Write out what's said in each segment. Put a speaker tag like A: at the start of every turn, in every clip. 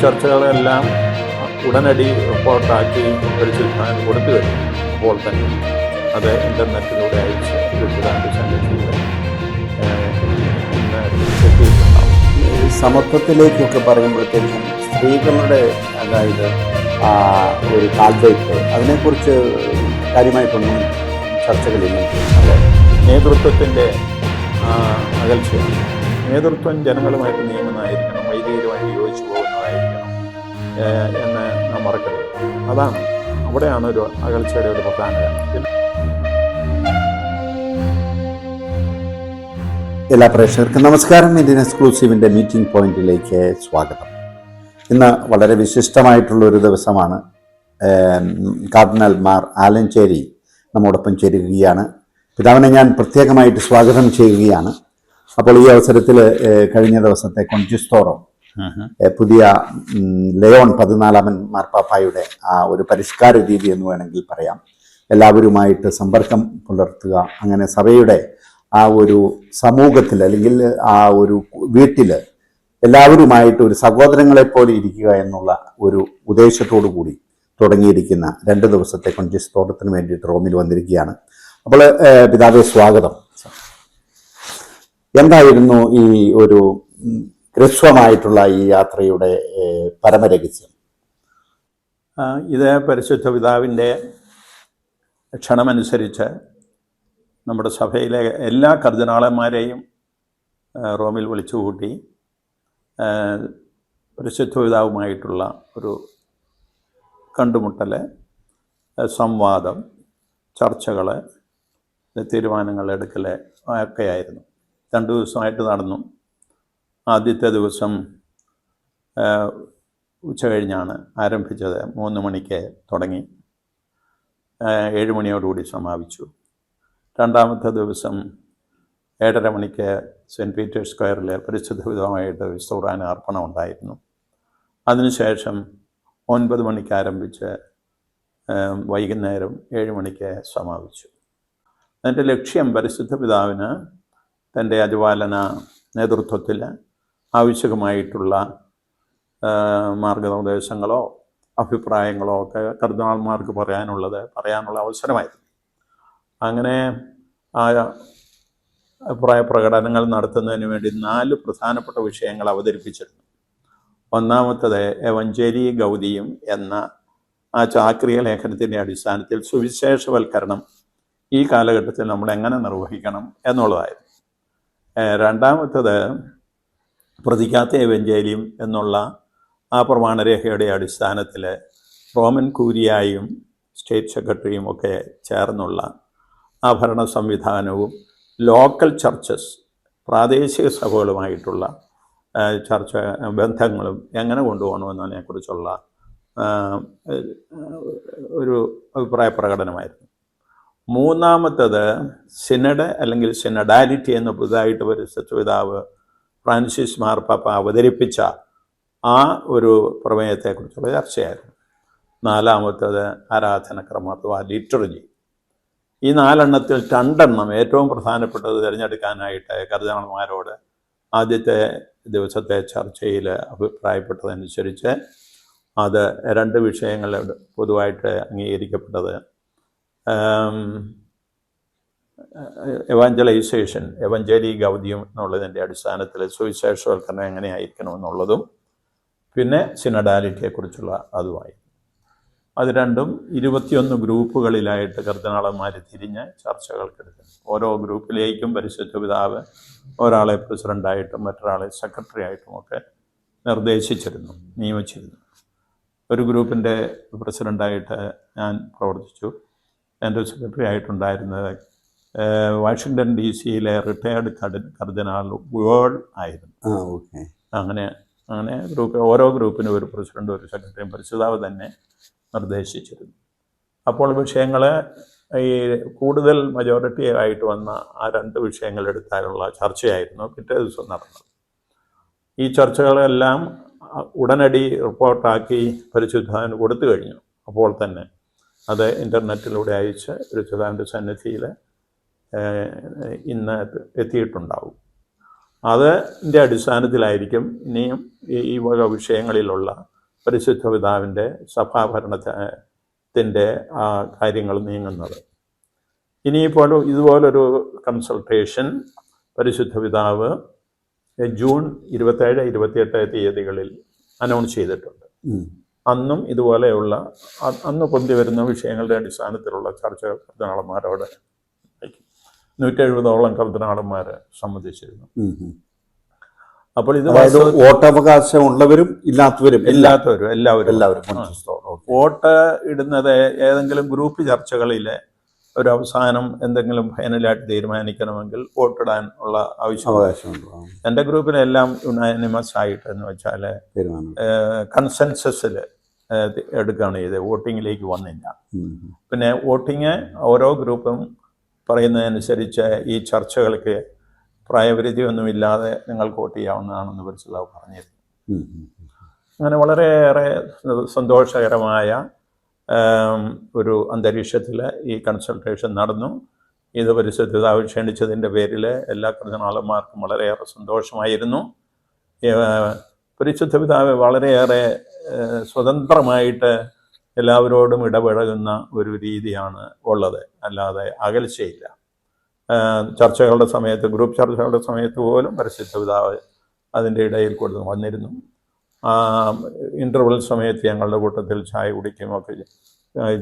A: ചർച്ചകളെല്ലാം ഉടനടി റിപ്പോർട്ടാക്കി പരിശോധിക്കാൻ കൊടുത്തു കഴിഞ്ഞു അപ്പോൾ തന്നെ അത് ഇന്റർനെറ്റിലൂടെ അയച്ച് ഇന്ന്
B: ഈ സമത്വത്തിലേക്കൊക്കെ പറയുമ്പോഴത്തേക്കും സ്ത്രീകളുടെ അതായത് ഒരു കാൽവയ്പ് അതിനെക്കുറിച്ച് കാര്യമായിട്ടൊന്നും ചർച്ചകളില്ല.
A: അതെ. നേതൃത്വത്തിന്റെ അകൽച്ചയാണ്. നേതൃത്വം ജനങ്ങളുമായിട്ട് നിയമനായിരിക്കണം വൈദികരുമായിട്ട് യോജിച്ചു പോകും എന്ന് നാം മറക്കരുത്. അതാണ് അവിടെയാണ് ഒരു അകൽച്ചയുടെ ഒരു പ്രധാന
B: എല്ലാ പ്രേക്ഷകർക്കും നമസ്കാരം. ഇന്ത്യൻ എക്സ്ക്ലൂസീവിന്റെ മീറ്റിംഗ് പോയിന്റിലേക്ക് സ്വാഗതം. ഇന്ന് വളരെ വിശിഷ്ടമായിട്ടുള്ള ഒരു ദിവസമാണ്. കാർഡിനൽ മാർ ആലഞ്ചേരി നമ്മോടൊപ്പം ചേരുകയാണ്. പിതാവിനെ ഞാൻ പ്രത്യേകമായിട്ട് സ്വാഗതം ചെയ്യുകയാണ്. അപ്പോൾ ഈ അവസരത്തിൽ കഴിഞ്ഞ ദിവസത്തെ കൊഞ്ചിസ്തോറോ പുതിയ ലയോൺ പതിനാലാമൻ മാർപ്പാപ്പായുടെ ആ ഒരു പരിഷ്കാര രീതി എന്ന് വേണമെങ്കിൽ പറയാം. എല്ലാവരുമായിട്ട് സമ്പർക്കം പുലർത്തുക. അങ്ങനെ സഭയുടെ ആ ഒരു സമൂഹത്തിൽ അല്ലെങ്കിൽ ആ ഒരു വീട്ടിൽ എല്ലാവരുമായിട്ട് ഒരു സഹോദരങ്ങളെ പോലെ ഇരിക്കുക എന്നുള്ള ഒരു ഉദ്ദേശത്തോടു കൂടി തുടങ്ങിയിരിക്കുന്ന രണ്ട് ദിവസത്തെ കൊഞ്ചിസ്തോറത്തിന് വേണ്ടിയിട്ട് റോമിൽ വന്നിരിക്കുകയാണ്. അപ്പോൾ പിതാവെ സ്വാഗതം. എന്തായിരുന്നു ഈ ഒരു ഹ്രസ്വമായിട്ടുള്ള ഈ യാത്രയുടെ പരമരഹസ്യം.
A: ഇത് പരിശുദ്ധ പിതാവിന്റെ ക്ഷണമനുസരിച്ച് നമ്മുടെ സഭയിലെ എല്ലാ കർദിനാളന്മാരെയും റോമിൽ വിളിച്ചുകൂട്ടി കൂട്ടി പരിശുദ്ധ പിതാവുമായിട്ടുള്ള ഒരു കണ്ടുമുട്ടൽ സംവാദം ചർച്ചകൾ തീരുമാനങ്ങൾ എടുക്കൽ ഒക്കെയായിരുന്നു രണ്ടു ദിവസമായിട്ട് നടന്നു. ആദ്യത്തെ ദിവസം ഉച്ച കഴിഞ്ഞാണ് ആരംഭിച്ചത്. മൂന്ന് മണിക്ക് തുടങ്ങി. ഏഴ് മണിയോടുകൂടി സമാപിച്ചു. രണ്ടാമത്തെ ദിവസം ഏഴര മണിക്ക് സെന്റ് പീറ്റേഴ്സ് സ്ക്വയറിൽ പരിശുദ്ധ വിധമായിട്ട് വിസ്തുറാൻ അർപ്പണം ഉണ്ടായിരുന്നു. അതിനുശേഷം ഒൻപത് മണിക്ക് ആരംഭിച്ച് വൈകുന്നേരം ഏഴ് മണിക്ക് സമാപിച്ചു. അതിന്റെ ലക്ഷ്യം പരിശുദ്ധ പിതാവിന് തന്റെ അജപാലന നേതൃത്വത്തിൽ ആവശ്യമായിട്ടുള്ള ആ, മാർഗനിർദ്ദേശങ്ങളോ അഭിപ്രായങ്ങളോ ഒക്കെ കർദിനാൾമാർക്ക് പറയാനുള്ളത് പറയാനുള്ള അവസരമായിരുന്നു. അങ്ങനെ ആ അഭിപ്രായ പ്രകടനങ്ങൾ നടത്തുന്നതിന് വേണ്ടി നാല് പ്രധാനപ്പെട്ട വിഷയങ്ങൾ അവതരിപ്പിച്ചിരുന്നു. ഒന്നാമത്തത് എവഞ്ചേരി ഗൗതിയും എന്ന ആ ചാക്രിയ ലേഖനത്തിന്റെ അടിസ്ഥാനത്തിൽ സുവിശേഷവൽക്കരണം ഈ കാലഘട്ടത്തിൽ നമ്മൾ എങ്ങനെ നിർവഹിക്കണം എന്നുള്ളതായിരുന്നു. രണ്ടാമത്തത് പ്രതിക്കാത്ത എവഞ്ചേലിയും എന്നുള്ള ആ പ്രമാണരേഖയുടെ അടിസ്ഥാനത്തിൽ റോമൻ കൂരിയായും സ്റ്റേറ്റ് സെക്രട്ടറിയും ഒക്കെ ചേർന്നുള്ള ആ ഭരണ സംവിധാനവും ലോക്കൽ ചർച്ചസ് പ്രാദേശിക സഭകളുമായിട്ടുള്ള ചർച്ച ബന്ധങ്ങളും എങ്ങനെ കൊണ്ടുപോകണമെന്നതിനെക്കുറിച്ചുള്ള ഒരു അഭിപ്രായ പ്രകടനമായിരുന്നു. മൂന്നാമത്തത് സിനഡ് അല്ലെങ്കിൽ സിനഡാലിറ്റി എന്ന പുതുതായിട്ട് പരിസ്ഥിതി പിതാവ് ഫ്രാൻസിസ് മാർപ്പാപ്പ അവതരിപ്പിച്ച ആ ഒരു പ്രമേയത്തെക്കുറിച്ചുള്ള ചർച്ചയായിരുന്നു. നാലാമത്തത് ആരാധനക്രമം അഥവാ ലിറ്റർജി ഈ നാലെണ്ണത്തിൽ രണ്ടെണ്ണം ഏറ്റവും പ്രധാനപ്പെട്ടത് തിരഞ്ഞെടുക്കാനായിട്ട് കർദിനാൾമാരോട് ആദ്യത്തെ ദിവസത്തെ ചർച്ചയിൽ അഭിപ്രായപ്പെട്ടതനുസരിച്ച് അത് രണ്ട് വിഷയങ്ങൾ പൊതുവായിട്ട് അംഗീകരിക്കപ്പെട്ടത് എവാഞ്ചലൈസേഷൻ എവഞ്ചലി ഗൗതിയും എന്നുള്ളതിന്റെ അടിസ്ഥാനത്തിൽ സുവിശേഷവൽക്കരണം എങ്ങനെയായിരിക്കണം എന്നുള്ളതും പിന്നെ സിനഡാലിറ്റിയെക്കുറിച്ചുള്ള അതുമായി. അത് രണ്ടും ഇരുപത്തിയൊന്ന് ഗ്രൂപ്പുകളിലായിട്ട് കർദിനാളന്മാർ തിരിഞ്ഞ് ചർച്ചകൾക്കെടുക്കുന്നു. ഓരോ ഗ്രൂപ്പിലേക്കും പരിശുദ്ധ പിതാവ് ഒരാളെ പ്രസിഡന്റായിട്ടും മറ്റൊരാളെ സെക്രട്ടറി ആയിട്ടും ഒക്കെ നിർദ്ദേശിച്ചിരുന്നു നിയമിച്ചിരുന്നു. ഒരു ഗ്രൂപ്പിന്റെ പ്രസിഡന്റായിട്ട് ഞാൻ പ്രവർത്തിച്ചു. എന്റെ സെക്രട്ടറി ആയിട്ടുണ്ടായിരുന്നത് വാഷിങ്ടൺ ഡി സിയിലെ റിട്ടയർഡ് കർദിനാൾ വേൾഡ് ആയിരുന്നു. അങ്ങനെ അങ്ങനെ ഗ്രൂപ്പ് ഓരോ ഗ്രൂപ്പിനും ഒരു പ്രസിഡന്റ് ഒരു സെക്രട്ടറിയും പരിശുദ്ധാവ് തന്നെ നിർദ്ദേശിച്ചിരുന്നു. അപ്പോൾ വിഷയങ്ങൾ ഈ കൂടുതൽ മജോറിറ്റി ആയിട്ട് വന്ന ആ രണ്ട് വിഷയങ്ങൾ എടുത്താലുള്ള ചർച്ചയായിരുന്നു പിറ്റേ ദിവസം നടന്നത്. ഈ ചർച്ചകളെല്ലാം ഉടനടി റിപ്പോർട്ടാക്കി പരിശുദ്ധാവിന് കൊടുത്തു കഴിഞ്ഞു. അപ്പോൾ തന്നെ അത് ഇന്റർനെറ്റിലൂടെ അയച്ച് പരിശുദ്ധാവിന്റെ സന്നിധിയിൽ ഇന്ന് എത്തിയിട്ടുണ്ടാവും. അതിന്റെ അടിസ്ഥാനത്തിലായിരിക്കും ഇനിയും ഈ വക വിഷയങ്ങളിലുള്ള പരിശുദ്ധ പിതാവിന്റെ സഭാഭരണത്തിന്റെ ആ കാര്യങ്ങൾ നീങ്ങുന്നത്. ഇനിയിപ്പോൾ ഇതുപോലൊരു കൺസൾട്ടേഷൻ പരിശുദ്ധ പിതാവ് ജൂൺ ഇരുപത്തേഴ് ഇരുപത്തിയെട്ട് തീയതികളിൽ അനൗൺസ് ചെയ്തിട്ടുണ്ട്. അന്നും ഇതുപോലെയുള്ള അന്ന് പൊന്തി വരുന്ന വിഷയങ്ങളുടെ അടിസ്ഥാനത്തിലുള്ള ചർച്ചകൾ കർദിനാളന്മാരോട് നൂറ്റി എഴുപതോളം കർദിനാളന്മാർ സംബന്ധിച്ചിരുന്നു. അപ്പോൾ ഇത്
B: വോട്ടവകാശം ഉള്ളവരും ഇല്ലാത്തവരും
A: ഇല്ലാത്തവരും എല്ലാവരും.
B: എല്ലാവരും.
A: വോട്ട് ഇടുന്നത് ഏതെങ്കിലും ഗ്രൂപ്പ് ചർച്ചകളിലെ ഒരു അവസാനം എന്തെങ്കിലും ഫൈനലായിട്ട് തീരുമാനിക്കണമെങ്കിൽ വോട്ടിടാൻ ഉള്ള ആവശ്യം.
B: എന്റെ ഗ്രൂപ്പിനെല്ലാം
A: എന്റെ ഗ്രൂപ്പിലെല്ലാം യുണാനിമസ് ആയിട്ട് എന്ന് വെച്ചാൽ കൺസെൻസസിൽ എടുക്കുകയാണ് ചെയ്തത്. വോട്ടിങ്ങിലേക്ക് വന്നില്ല. പിന്നെ വോട്ടിങ് ഓരോ ഗ്രൂപ്പും പറയുന്നതനുസരിച്ച് ഈ ചർച്ചകൾക്ക് പ്രായപരിധിയൊന്നുമില്ലാതെ നിങ്ങൾ വോട്ട് ചെയ്യാവുന്നതാണെന്ന് പരിശുദ്ധാവ് പറഞ്ഞിരുന്നു. അങ്ങനെ വളരെയേറെ സന്തോഷകരമായ ഒരു അന്തരീക്ഷത്തിൽ ഈ കൺസൾട്ടേഷൻ നടന്നു. ഇത് പരിശുദ്ധിതാവ് ക്ഷണിച്ചതിന്റെ പേരിൽ എല്ലാ കർദിനാളന്മാർക്കും വളരെയേറെ സന്തോഷമായിരുന്നു. പരിശുദ്ധ പിതാവ് വളരെയേറെ സ്വതന്ത്രമായിട്ട് എല്ലാവരോടും ഇടപഴകുന്ന ഒരു രീതിയാണ് ഉള്ളത്. അല്ലാതെ അകൽച്ചയില്ല. ചർച്ചകളുടെ സമയത്ത് ഗ്രൂപ്പ് ചർച്ചകളുടെ സമയത്ത് പോലും പരിശുദ്ധ പിതാവ് അതിന്റെ ഇടയിൽ കൊടുത്ത് വന്നിരുന്നു. ഇന്റർവെൽ സമയത്ത് ഞങ്ങളുടെ കൂട്ടത്തിൽ ചായ കുടിക്കുകയും ഒക്കെ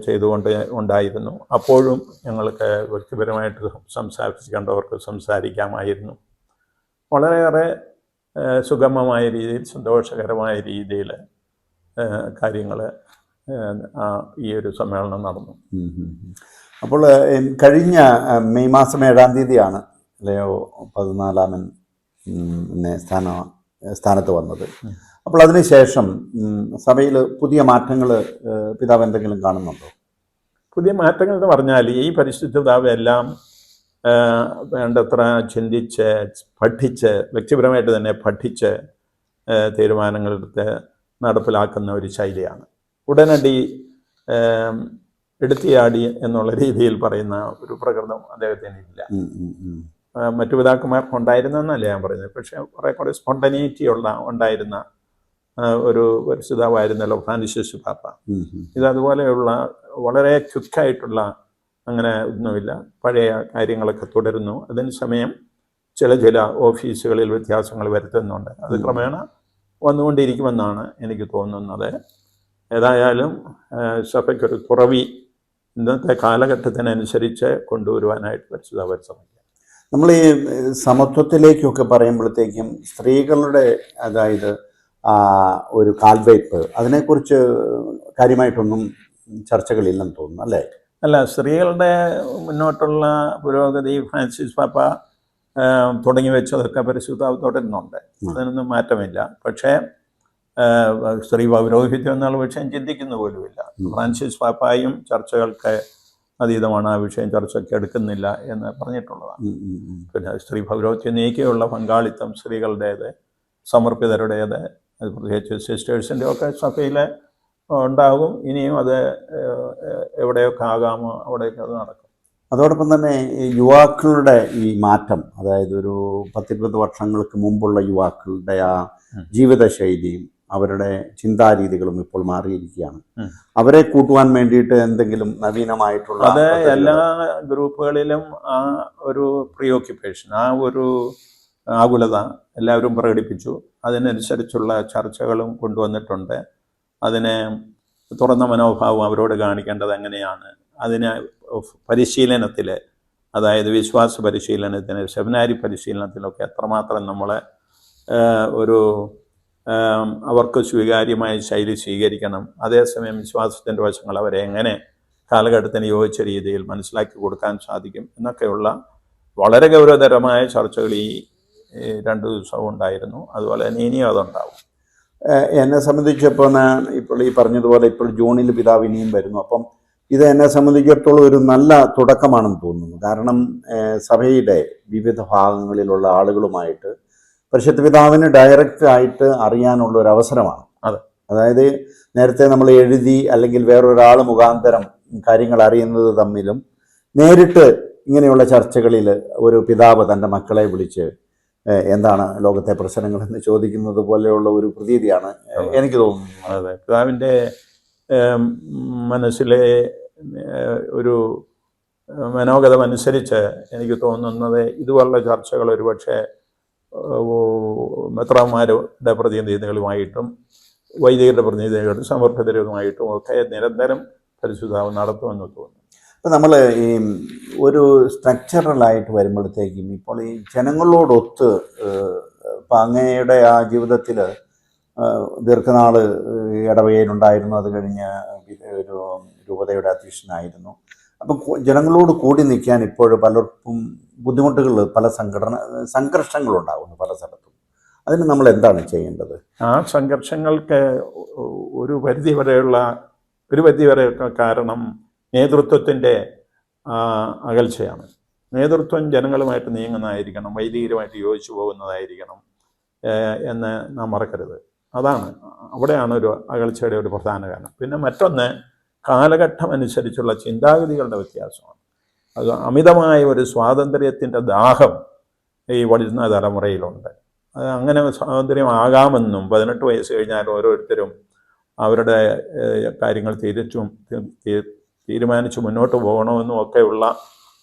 A: ചെയ്തുകൊണ്ട് ഉണ്ടായിരുന്നു. അപ്പോഴും ഞങ്ങൾക്ക് വ്യക്തിപരമായിട്ട് സംസാരിച്ച് കണ്ടവർക്ക് സംസാരിക്കാമായിരുന്നു. വളരെയേറെ സുഗമമായ രീതിയിൽ സന്തോഷകരമായ രീതിയിൽ കാര്യങ്ങൾ ഈ ഒരു സമ്മേളനം നടന്നു.
B: അപ്പോൾ കഴിഞ്ഞ മെയ് മാസം ഏഴാം തീയതിയാണ് ലയോ പതിനാലാമൻ സ്ഥാന സ്ഥാനത്ത് വന്നത്. അപ്പോൾ അതിനുശേഷം സഭയിൽ പുതിയ മാറ്റങ്ങൾ പിതാവ് എന്തെങ്കിലും കാണുന്നുണ്ടോ?
A: പുതിയ മാറ്റങ്ങൾ എന്ന് പറഞ്ഞാൽ ഈ പരിശുദ്ധ പിതാവ് എല്ലാം വേണ്ടത്ര ചിന്തിച്ച് പഠിച്ച് വ്യക്തിപരമായിട്ട് തന്നെ പഠിച്ച് തീരുമാനങ്ങളെടുത്ത് നടപ്പിലാക്കുന്ന ഒരു ശൈലിയാണ്. ഉടനടി എടുത്തിയാടി എന്നുള്ള രീതിയിൽ പറയുന്ന ഒരു പ്രകൃതം അദ്ദേഹത്തിന് ഇല്ല. മറ്റു പിതാക്കന്മാർക്ക് ഉണ്ടായിരുന്നെന്നല്ല ഞാൻ പറയുന്നത്. പക്ഷേ കുറെ കുറേ സ്പോണ്ടനീറ്റി ഉള്ള ഉണ്ടായിരുന്ന ഒരു പരിശുദ്ധാവായിരുന്നല്ലോ ഫ്രാൻസിസ് പാപ്പ. ഇത് അതുപോലെയുള്ള വളരെ ക്യുക്കായിട്ടുള്ള അങ്ങനെ ഒന്നുമില്ല. പഴയ കാര്യങ്ങളൊക്കെ തുടരുന്നു. അതിന് സമയം ചില ചില ഓഫീസുകളിൽ വ്യത്യാസങ്ങൾ വരുത്തുന്നുണ്ട്. അത് ക്രമേണ വന്നുകൊണ്ടിരിക്കുമെന്നാണ് എനിക്ക് തോന്നുന്നത്. ഏതായാലും സഭയ്ക്കൊരു തുറവി ഇന്നത്തെ കാലഘട്ടത്തിനനുസരിച്ച് കൊണ്ടുവരുവാനായിട്ട് പരിശുദ്ധ ശ്രമിക്കുക
B: നമ്മൾ ഈ സമത്വത്തിലേക്കൊക്കെ പറയുമ്പോഴത്തേക്കും സ്ത്രീകളുടെ അതായത് ഒരു കാൽവയ്പ് അതിനെക്കുറിച്ച് കാര്യമായിട്ടൊന്നും ചർച്ചകളില്ലെന്ന് തോന്നുന്നു അല്ലേ?
A: അല്ല സ്ത്രീകളുടെ മുന്നോട്ടുള്ള പുരോഗതി ഫ്രാൻസിസ് പാപ്പ തുടങ്ങി വെച്ചതൊക്കെ പരിശുദ്ധാവ് തുടരുന്നുണ്ട്. അതിനൊന്നും മാറ്റമില്ല. പക്ഷേ സ്ത്രീ പൗരോഹിത്യം എന്നുള്ള വിഷയം ചിന്തിക്കുന്ന പോലുമില്ല. ഫ്രാൻസിസ് പാപ്പായും ചർച്ചകൾക്ക് അതീതമാണ് ആ വിഷയം ചർച്ചയ്ക്ക് എടുക്കുന്നില്ല എന്ന് പറഞ്ഞിട്ടുള്ളതാണ്. പിന്നെ സ്ത്രീ പൗരോഹിത്യം നീക്കിയുള്ള പങ്കാളിത്തം സ്ത്രീകളുടേത് സമർപ്പിതരുടേത് അത് പ്രത്യേകിച്ച് സിസ്റ്റേഴ്സിന്റെ ഒക്കെ സഭയിൽ ഉണ്ടാകും. ഇനിയും അത് എവിടെയൊക്കെ ആകാമോ അവിടെയൊക്കെ അത് നടക്കും.
B: അതോടൊപ്പം തന്നെ യുവാക്കളുടെ ഈ മാറ്റം അതായത് ഒരു പത്തിരുപത് വർഷങ്ങൾക്ക് മുമ്പുള്ള യുവാക്കളുടെ ആ ജീവിതശൈലിയും അവരുടെ ചിന്താരീതികളും ഇപ്പോൾ മാറിയിരിക്കുകയാണ്. അവരെ കൂട്ടുവാൻ വേണ്ടിയിട്ട് എന്തെങ്കിലും നവീനമായിട്ടുള്ള
A: അത് എല്ലാ ഗ്രൂപ്പുകളിലും ആ ഒരു പ്രിയോക്യുപ്പേഷൻ ആ ഒരു ആകുലത എല്ലാവരും പ്രകടിപ്പിച്ചു. അതിനനുസരിച്ചുള്ള ചർച്ചകളും കൊണ്ടുവന്നിട്ടുണ്ട്. അതിനെ തുറന്ന മനോഭാവം അവരോട് കാണിക്കേണ്ടത് എങ്ങനെയാണ്? അതിനെ പരിശീലനത്തിൽ അതായത് വിശ്വാസ പരിശീലനത്തിന് സെമിനാരി പരിശീലനത്തിലൊക്കെ എത്രമാത്രം നമ്മളെ ഒരു അവർക്ക് സ്വീകാര്യമായ ശൈലി സ്വീകരിക്കണം. അതേസമയം വിശ്വാസത്തിന്റെ വശങ്ങൾ അവരെ എങ്ങനെ കാലഘട്ടത്തിന് യോജിച്ച രീതിയിൽ മനസ്സിലാക്കി കൊടുക്കാൻ സാധിക്കും എന്നൊക്കെയുള്ള വളരെ ഗൗരവതരമായ ചർച്ചകൾ ഈ രണ്ട് ദിവസവും ഉണ്ടായിരുന്നു. അതുപോലെ തന്നെ ഇനിയും അതുണ്ടാവും.
B: എന്നെ സംബന്ധിച്ചപ്പോൾ ഞാൻ ഇപ്പോൾ ഈ പറഞ്ഞതുപോലെ ഇപ്പോൾ ജൂണിൽ പിതാവ് ഇനിയും വരുന്നു. അപ്പം ഇത് എന്നെ സംബന്ധിച്ചിടത്തോളം ഒരു നല്ല തുടക്കമാണെന്ന് തോന്നുന്നു. കാരണം സഭയുടെ വിവിധ ഭാഗങ്ങളിലുള്ള ആളുകളുമായിട്ട് പരിശുദ്ധ പിതാവിന് ഡയറക്റ്റ് ആയിട്ട് അറിയാനുള്ള ഒരു അവസരമാണ്.
A: അതെ.
B: അതായത് നേരത്തെ നമ്മൾ എഴുതി അല്ലെങ്കിൽ വേറൊരാൾ മുഖാന്തരം കാര്യങ്ങൾ അറിയുന്നത് തമ്മിലും നേരിട്ട് ഇങ്ങനെയുള്ള ചർച്ചകളിൽ ഒരു പിതാവ് തന്റെ മക്കളെ വിളിച്ച് എന്താണ് ലോകത്തെ പ്രശ്നങ്ങൾ എന്ന് ചോദിക്കുന്നത് പോലെയുള്ള ഒരു പ്രതീതിയാണ് എനിക്ക് തോന്നുന്നത്.
A: അതെ. പിതാവിന്റെ മനസ്സിലെ ഒരു മനോഗതമനുസരിച്ച് എനിക്ക് തോന്നുന്നത് ഇതുപോലുള്ള ചർച്ചകൾ ഒരുപക്ഷെ മെത്രാന്മാരുടെ പ്രതിനിധികളുമായിട്ടും വൈദികരുടെ പ്രതിനിധികളും സമർപ്പിതരുമായിട്ടും ഒക്കെ നിരന്തരം പരിശുദ്ധാവ് നടത്തുമെന്ന് തോന്നുന്നു.
B: ഇപ്പം നമ്മൾ ഈ ഒരു സ്ട്രക്ചറലായിട്ട് വരുമ്പോഴത്തേക്കും ഇപ്പോൾ ഈ ജനങ്ങളോടൊത്ത് ഇപ്പം അങ്ങയുടെ ആ ജീവിതത്തിൽ ദീർഘനാൾ ഇടവകയിലുണ്ടായിരുന്നു. അത് കഴിഞ്ഞ് ഒരു രൂപതയുടെ അധ്യക്ഷനായിരുന്നു. അപ്പം ജനങ്ങളോട് കൂടി നിൽക്കാൻ ഇപ്പോൾ പലർക്കും ബുദ്ധിമുട്ടുകൾ പല സംഘടന സംഘർഷങ്ങളുണ്ടാകുന്നു പല സ്ഥലത്തും. അതിന് നമ്മൾ എന്താണ് ചെയ്യേണ്ടത്?
A: ആ സംഘർഷങ്ങൾക്ക് ഒരു പരിധി വരെയുള്ള ഒരു പരിധി വരെയൊക്കെ കാരണം നേതൃത്വത്തിന്റെ അകൽച്ചയാണ്. നേതൃത്വം ജനങ്ങളുമായിട്ട് നീങ്ങുന്നതായിരിക്കണം വൈദികരുമായിട്ട് യോജിച്ചു പോകുന്നതായിരിക്കണം എന്ന് നാം മറക്കരുത്. അതാണ് അവിടെയാണ് ഒരു അകൽച്ചയുടെ ഒരു പ്രധാന കാരണം. പിന്നെ മറ്റൊന്ന് കാലഘട്ടം അനുസരിച്ചുള്ള ചിന്താഗതികളുടെ വ്യത്യാസമാണ്. അത് അമിതമായ ഒരു സ്വാതന്ത്ര്യത്തിന്റെ ദാഹം ഈ വളരുന്ന തലമുറയിലുണ്ട്. അങ്ങനെ സ്വാതന്ത്ര്യമാകാമെന്നും പതിനെട്ട് വയസ്സ് കഴിഞ്ഞാൽ ഓരോരുത്തരും അവരുടെ കാര്യങ്ങൾ തിരിച്ചും തീരുമാനിച്ച് മുന്നോട്ട് പോകണമെന്നും ഒക്കെയുള്ള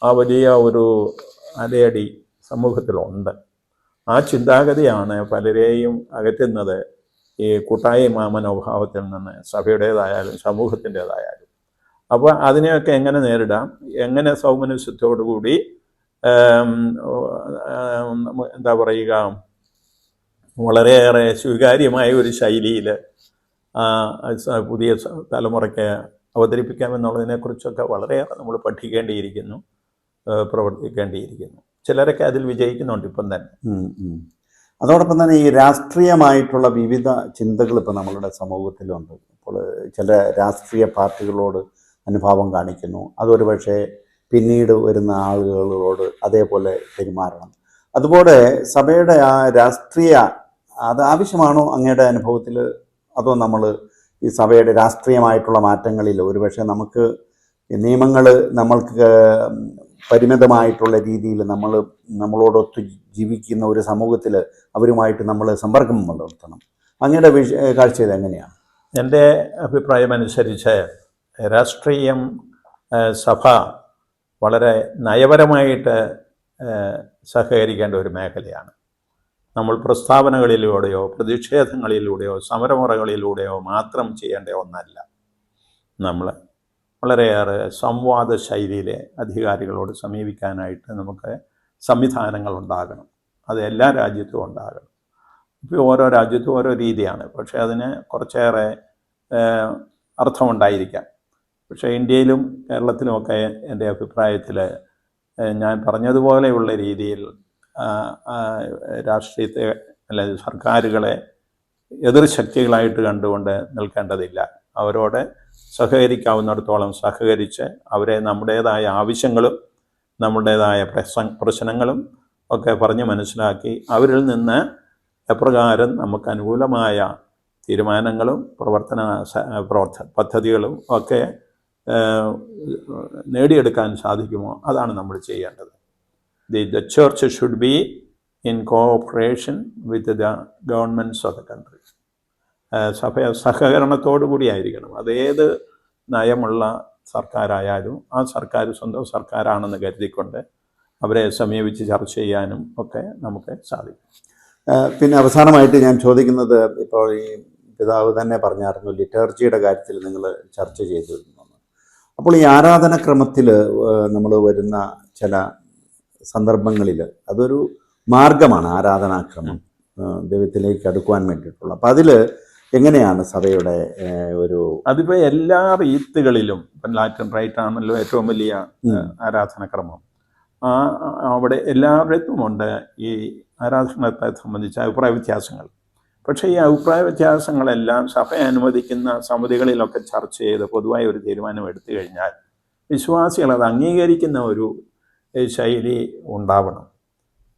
A: ആ വലിയ ഒരു അലയടി സമൂഹത്തിലുണ്ട്. ആ ചിന്താഗതിയാണ് പലരെയും അകറ്റുന്നത്. ഈ കൂട്ടായ്മ മനോഭാവത്തിൽ നിന്ന് സഭയുടേതായാലും സമൂഹത്തിന്റേതായാലും. അപ്പോൾ അതിനെയൊക്കെ എങ്ങനെ നേരിടാം? എങ്ങനെ സൗമനസ്യത്തോടുകൂടി എന്താ പറയുക വളരെയേറെ സ്വീകാര്യമായ ഒരു ശൈലിയിൽ പുതിയ തലമുറയ്ക്ക് അവതരിപ്പിക്കാമെന്നുള്ളതിനെക്കുറിച്ചൊക്കെ വളരെയേറെ നമ്മൾ പഠിക്കേണ്ടിയിരിക്കുന്നു പ്രവർത്തിക്കേണ്ടിയിരിക്കുന്നു. ചിലരൊക്കെ അതിൽ വിജയിക്കുന്നുണ്ട് ഇപ്പം തന്നെ.
B: അതോടൊപ്പം തന്നെ ഈ രാഷ്ട്രീയമായിട്ടുള്ള വിവിധ ചിന്തകൾ ഇപ്പോൾ നമ്മളുടെ സമൂഹത്തിലുണ്ട്. ഇപ്പോൾ ചില രാഷ്ട്രീയ പാർട്ടികളോട് അനുഭാവം കാണിക്കുന്നു. അതൊരു പക്ഷേ പിന്നീട് വരുന്ന ആളുകളോട് അതേപോലെ പെരുമാറണം. അതുപോലെ സഭയുടെ ആ രാഷ്ട്രീയ അത് ആവശ്യമാണോ അങ്ങയുടെ അനുഭവത്തിൽ? അതോ നമ്മൾ ഈ സഭയുടെ രാഷ്ട്രീയമായിട്ടുള്ള മാറ്റങ്ങളിൽ ഒരുപക്ഷെ നമുക്ക് നിയമങ്ങൾ നമ്മൾക്ക് പരിമിതമായിട്ടുള്ള രീതിയിൽ നമ്മൾ നമ്മളോടൊത്ത് ജീവിക്കുന്ന ഒരു സമൂഹത്തിൽ അവരുമായിട്ട് നമ്മൾ സമ്പർക്കം വളർത്തണം അങ്ങയുടെ വിഷ കാഴ്ചയിൽ എങ്ങനെയാണ്
A: എന്റെ അഭിപ്രായമനുസരിച്ച് രാഷ്ട്രീയം സഭ വളരെ നയപരമായിട്ട് സഹകരിക്കേണ്ട ഒരു മേഖലയാണ്. നമ്മൾ പ്രസ്താവനകളിലൂടെയോ പ്രതിഷേധങ്ങളിലൂടെയോ സമരമുറകളിലൂടെയോ മാത്രം ചെയ്യേണ്ട ഒന്നല്ല നമ്മൾ വളരെയേറെ സംവാദ ശൈലിയിലെ അധികാരികളോട് സമീപിക്കാനായിട്ട് നമുക്ക് സംവിധാനങ്ങൾ ഉണ്ടാകണം അത് എല്ലാ രാജ്യത്തും ഉണ്ടാകണം. ഇപ്പോൾ ഓരോ രാജ്യത്തും ഓരോ രീതിയാണ്. പക്ഷേ അതിന് കുറച്ചേറെ അർത്ഥമുണ്ടായിരിക്കാം. പക്ഷേ ഇന്ത്യയിലും കേരളത്തിലുമൊക്കെ എന്റെ അഭിപ്രായത്തിൽ ഞാൻ പറഞ്ഞതുപോലെയുള്ള രീതിയിൽ രാഷ്ട്രീയത്തെ അല്ലെങ്കിൽ സർക്കാരുകളെ എതിർശക്തികളായിട്ട് കണ്ടുകൊണ്ട് നിൽക്കേണ്ടതില്ല. അവരോട് സഹകരിക്കാവുന്നിടത്തോളം സഹകരിച്ച് അവരെ നമ്മുടേതായ ആവശ്യങ്ങളും നമ്മുടേതായ പ്രശ്ന പ്രശ്നങ്ങളും ഒക്കെ പറഞ്ഞ് മനസ്സിലാക്കി അവരിൽ നിന്ന് എപ്രകാരം നമുക്ക് അനുകൂലമായ തീരുമാനങ്ങളും പ്രവർത്തന പ്രവർത്ത പദ്ധതികളും ഒക്കെ നേടിയെടുക്കാൻ സാധിക്കുമോ? അതാണ് നമ്മൾ ചെയ്യേണ്ടത്. The the church should be in cooperation with the governments of the country. സഭ സഹകരണത്തോടു കൂടിയായിരിക്കണം അതേത് നയമുള്ള സർക്കാരായാലും ആ സർക്കാർ സ്വന്തം സർക്കാരാണെന്ന് കരുതിക്കൊണ്ട് അവരെ സമീപിച്ച് ചർച്ച ചെയ്യാനും ഒക്കെ നമുക്ക് സാധിക്കും.
B: പിന്നെ അവസാനമായിട്ട് ഞാൻ ചോദിക്കുന്നത് ഇപ്പോൾ ഈ പിതാവ് തന്നെ പറഞ്ഞായിരുന്നു ലിറ്റർജിയുടെ കാര്യത്തിൽ നിങ്ങൾ ചർച്ച ചെയ്തിരുന്നു. അപ്പോൾ ഈ ആരാധനക്രമത്തിൽ നമ്മൾ വരുന്ന ചില സന്ദർഭങ്ങളിൽ അതൊരു മാർഗമാണ് ആരാധനാക്രമം ദൈവത്തിലേക്ക് അടുക്കുവാൻ വേണ്ടിയിട്ടുള്ള. അപ്പം അതിൽ എങ്ങനെയാണ് സഭയുടെ ഒരു
A: അതിപ്പോ എല്ലാ റീത്തുകളിലും ഇപ്പം ലാറ്റിൻ റൈറ്റ് ആണല്ലോ ഏറ്റവും വലിയ. ആരാധനക്രമം. ആ അവിടെ അവിടെ എല്ലായിടത്തുമുണ്ട് ഈ ആരാധനത്തെ സംബന്ധിച്ച അഭിപ്രായ വ്യത്യാസങ്ങൾ. പക്ഷേ ഈ അഭിപ്രായ വ്യത്യാസങ്ങളെല്ലാം സഭ അനുവദിക്കുന്ന സമിതികളിലൊക്കെ ചർച്ച ചെയ്ത് പൊതുവായ ഒരു തീരുമാനം എടുത്തു കഴിഞ്ഞാൽ വിശ്വാസികൾ അത് അംഗീകരിക്കുന്ന ഒരു ശൈലി ഉണ്ടാവണം.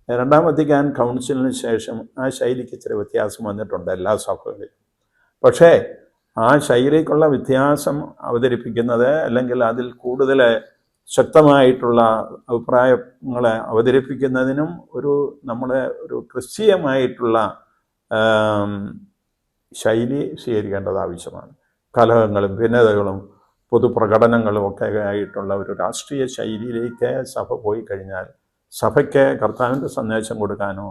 A: രണ്ടാം വത്തിക്കാൻ കൗൺസിലിന് ശേഷം ആ ശൈലിക്ക് ഇച്ചിരി വ്യത്യാസം വന്നിട്ടുണ്ട് എല്ലാ സഭകളിലും. പക്ഷേ ആ ശൈലിക്കുള്ള വ്യത്യാസം അവതരിപ്പിക്കുന്നത് അല്ലെങ്കിൽ അതിൽ കൂടുതൽ ശക്തമായിട്ടുള്ള അഭിപ്രായങ്ങളെ അവതരിപ്പിക്കുന്നതിനും ഒരു നമ്മളെ ഒരു ക്രിസ്തീയമായിട്ടുള്ള ശൈലി സ്വീകരിക്കേണ്ടത് ആവശ്യമാണ്. കലഹങ്ങളും ഭിന്നതകളും പൊതുപ്രകടനങ്ങളും ഒക്കെ ആയിട്ടുള്ള ഒരു രാഷ്ട്രീയ ശൈലിയിലേക്ക് സഭ പോയി കഴിഞ്ഞാൽ സഭയ്ക്ക് കർത്താവിന്റെ സന്ദേശം കൊടുക്കാനോ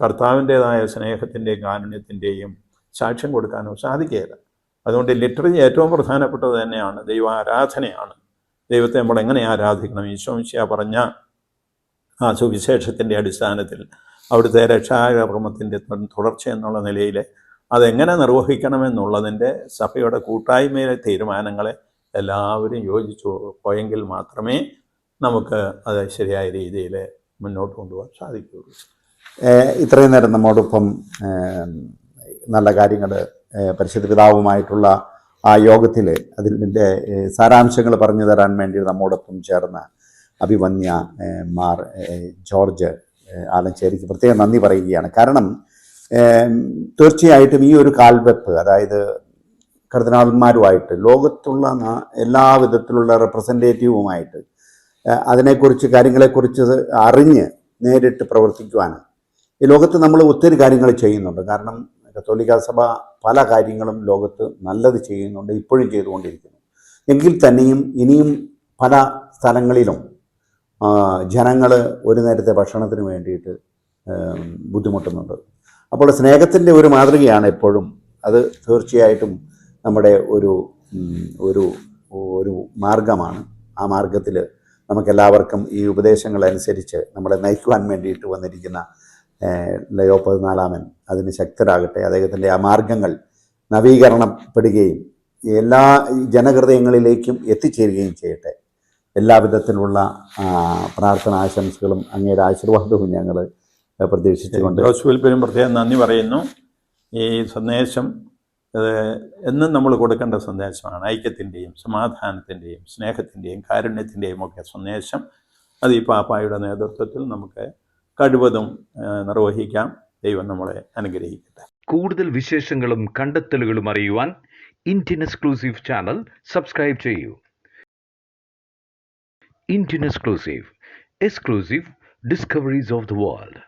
A: കർത്താവിന്റെതായ സ്നേഹത്തിന്റെയും കാരുണ്യത്തിന്റെയും സാക്ഷ്യം കൊടുക്കാനോ സാധിക്കുകയില്ല. അതുകൊണ്ട് ലിറ്ററേച്ചർ ഏറ്റവും പ്രധാനപ്പെട്ടത് തന്നെയാണ് ദൈവ ആരാധനയാണ്. ദൈവത്തെ നമ്മൾ എങ്ങനെ ആരാധിക്കണം? ഈശോമിശിയ പറഞ്ഞ ആ സുവിശേഷത്തിന്റെ അടിസ്ഥാനത്തിൽ അവിടുത്തെ രക്ഷാകർമ്മത്തിന്റെ തുടർച്ച എന്നുള്ള നിലയിൽ അതെങ്ങനെ നിർവഹിക്കണമെന്നുള്ളതിന്റെ സഭയുടെ കൂട്ടായ്മയിലെ തീരുമാനങ്ങളെ എല്ലാവരും യോജിച്ചു പോയെങ്കിൽ മാത്രമേ നമുക്ക് അത് ശരിയായ രീതിയിൽ മുന്നോട്ട് കൊണ്ടുപോകാൻ സാധിക്കുകയുള്ളൂ.
B: ഇത്രയും നേരം നമ്മോടൊപ്പം നല്ല കാര്യങ്ങൾ പരിശുദ്ധ പിതാവുമായിട്ടുള്ള ആ യോഗത്തിൽ അതിന്റെ സാരാംശങ്ങൾ പറഞ്ഞു തരാൻ വേണ്ടി നമ്മോടൊപ്പം ചേർന്ന അഭിമന്യ മാർ ജോർജ് ആലഞ്ചേരിക്ക് പ്രത്യേകം നന്ദി പറയുകയാണ്. കാരണം തീർച്ചയായിട്ടും ഈ ഒരു കാൽവെപ്പ് അതായത് കർദിനാൾമാരുമായിട്ട് ലോകത്തുള്ള എല്ലാ വിധത്തിലുള്ള റെപ്രസെന്റേറ്റീവുമായിട്ട് അതിനെക്കുറിച്ച് കാര്യങ്ങളെക്കുറിച്ച് അറിഞ്ഞ് നേരിട്ട് പ്രവർത്തിക്കുവാൻ ഈ ലോകത്ത് നമ്മൾ ഒത്തിരി കാര്യങ്ങൾ ചെയ്യുന്നുണ്ട്. കാരണം കത്തോലിക്ക സഭ പല കാര്യങ്ങളും ലോകത്ത് നല്ലത് ചെയ്യുന്നുണ്ട് ഇപ്പോഴും ചെയ്തുകൊണ്ടിരിക്കുന്നു. എങ്കിൽ തന്നെയും ഇനിയും പല സ്ഥലങ്ങളിലും ജനങ്ങൾ ഒരു നേരത്തെ ഭക്ഷണത്തിന് വേണ്ടിയിട്ട് ബുദ്ധിമുട്ടുന്നുണ്ട്. അപ്പോൾ സ്നേഹത്തിന്റെ ഒരു മാതൃകയാണ് എപ്പോഴും. അത് തീർച്ചയായിട്ടും നമ്മുടെ ഒരു ഒരു ഒരു മാർഗമാണ്. ആ മാർഗത്തിൽ നമുക്കെല്ലാവർക്കും ഈ ഉപദേശങ്ങൾ അനുസരിച്ച് നമ്മളെ നയിക്കുവാൻ വേണ്ടിയിട്ട് വന്നിരിക്കുന്ന ലയോ പതിനാലാമൻ അതിന് ശക്തരാകട്ടെ. അദ്ദേഹത്തിന്റെ ആ മാർഗങ്ങൾ നവീകരണപ്പെടുകയും എല്ലാ ജനഹൃദയങ്ങളിലേക്കും എത്തിച്ചേരുകയും ചെയ്യട്ടെ. എല്ലാവിധത്തിലുള്ള പ്രാർത്ഥന ആശംസകളും അങ്ങയുടെ ആശീർവാദവും ഞങ്ങൾ പ്രതീക്ഷിച്ചുകൊണ്ട്.
A: ജോസ്വൽപ്പിനും പ്രത്യേകം നന്ദി പറയുന്നു. ഈ സന്ദേശം എന്നും നമ്മൾ കൊടുക്കേണ്ട സന്ദേശമാണ്. ഐക്യത്തിന്റെയും സമാധാനത്തിന്റെയും സ്നേഹത്തിന്റെയും കാരുണ്യത്തിന്റെയും ഒക്കെ സന്ദേശം അത് ഈ പാപ്പായുടെ നേതൃത്വത്തിൽ നമുക്ക് കഴിവതും നിർവഹിക്കാം. ദൈവം നമ്മളെ അനുഗ്രഹിക്കട്ടെ.
C: കൂടുതൽ വിശേഷങ്ങളും കണ്ടെത്തലുകളും അറിയുവാൻ ഇന്ത്യൻ എക്സ്ക്ലൂസീവ് ചാനൽ സബ്സ്ക്രൈബ് ചെയ്യൂ. Indian exclusive exclusive discoveries of the world.